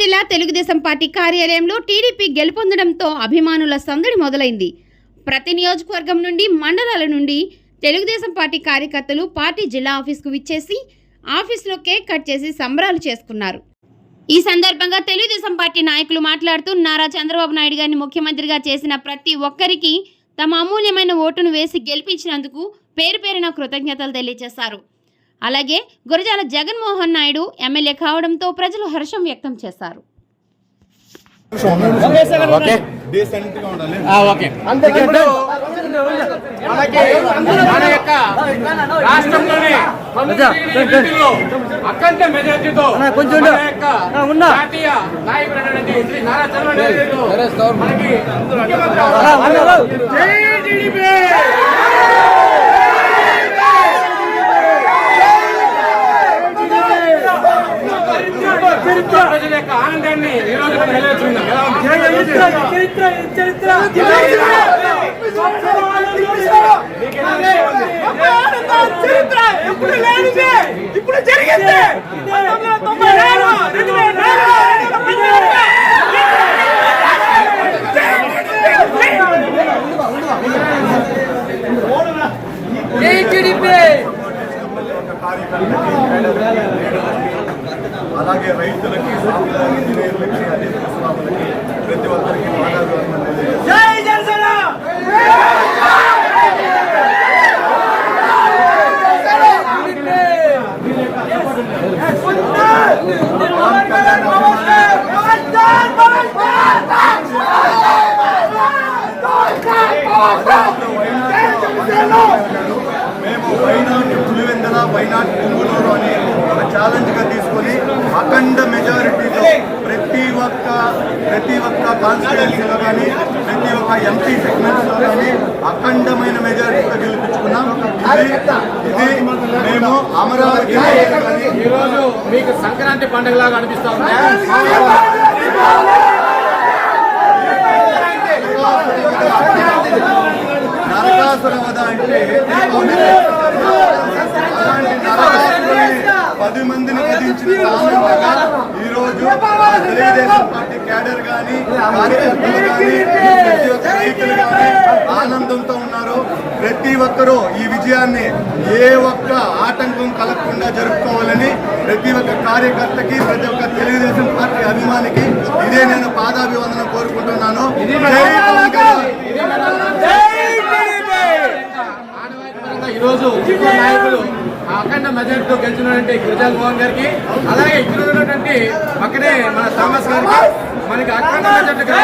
జిల్లా తెలుగుదేశం పార్టీ కార్యాలయంలో టీడీపీ గెలుపొందడంతో అభిమానుల సందడి మొదలైంది. ప్రతి నియోజకవర్గం నుండి మండలాల నుండి తెలుగుదేశం పార్టీ కార్యకర్తలు పార్టీ జిల్లా ఆఫీస్కు విచ్చేసి ఆఫీస్లో కేక్ కట్ చేసి సంబరాలు చేసుకున్నారు. ఈ సందర్భంగా తెలుగుదేశం పార్టీ నాయకులు మాట్లాడుతూ నారా చంద్రబాబు నాయుడు గారిని ముఖ్యమంత్రిగా చేసిన ప్రతి ఒక్కరికి తమ అమూల్యమైన ఓటును వేసి గెలిపించినందుకు పేరు పేరున కృతజ్ఞతలు తెలియజేశారు. అలాగే గురజాల జగన్మోహన్ నాయుడు ఎమ్మెల్యే కావడంతో ప్రజలు హర్షం వ్యక్తం చేశారు. ఓకే. డీసెంట్గా ఉండాలి ఆ, ఓకే ఇప్పుడు మనకి మన యొక్క రాష్ట్రంలోని తొమ్మిదిలో అఖండ మెజార్టీతో కొంచెం. జాతీయ నాయకుడైనటువంటి శ్రీ నారా చంద్రబాబు నాయుడు మనకి ముఖ్యమంత్రి ప్రజల యొక్క ఆనందాన్ని ఈ రోజు మనం? ఇప్పుడు జరిగింది పంతొమ్మిది అలాగే రైతులకి సాఫ్ట్వేర్ ఇంజనీర్లకి అధిక స్వాములకి ప్రతి ఒక్కరికి జనసేన! మేము వైనాట్ పులివెందల వైనాట్ పొంగులూరు అని ఒక ఛాలెంజ్గా తీసుకొని అఖండ మెజారిటీతో ప్రతి ఒక్క ప్రతి ఒక్క కాన్స్టిట్యున్సీలో కానీ ప్రతి ఒక్క ఎంపీ సెగ్మెంట్స్లో కానీ అఖండమైన మెజారిటీతో గెలిపించుకున్నాం. ఇది మేము అమరావతి కానీ ఈ రోజు మీకు సంక్రాంతి పండుగలాగా అనిపిస్తా ఉంది. నరకాసుర వధ అంటే పది మందిని వధించిన సామ్యంగా ఈ రోజు తెలుగుదేశం పార్టీ క్యాడర్ గాని కార్యకర్తలు గాని ప్రతి ఒక్క రైతులు గాని ఆనందంతో ఉన్నారు. ప్రతి ఒక్కరూ ఈ విజయాన్ని ఏ ఒక్క ఆటంకం కలగకుండా జరుపుకోవాలని ప్రతి ఒక్క కార్యకర్తకి ప్రతి ఒక్క తెలుగుదేశం పార్టీ అభిమానికి ఇదే నేను పాదాభివందనం కోరుకుంటున్నాను. జై పవన్ కళ్యాణ్ ఆనవాయితీపరంగా ఈ రోజు ముగ్గురు నాయకులు మెజార్టీతో గెలిచినటువంటి గురజాల్ మోహన్ గారికి అలాగే ఇక్కడ ఉన్నటువంటి పక్కనే మన థామస్ గారికి మనకి అఖండ మెజారిటీ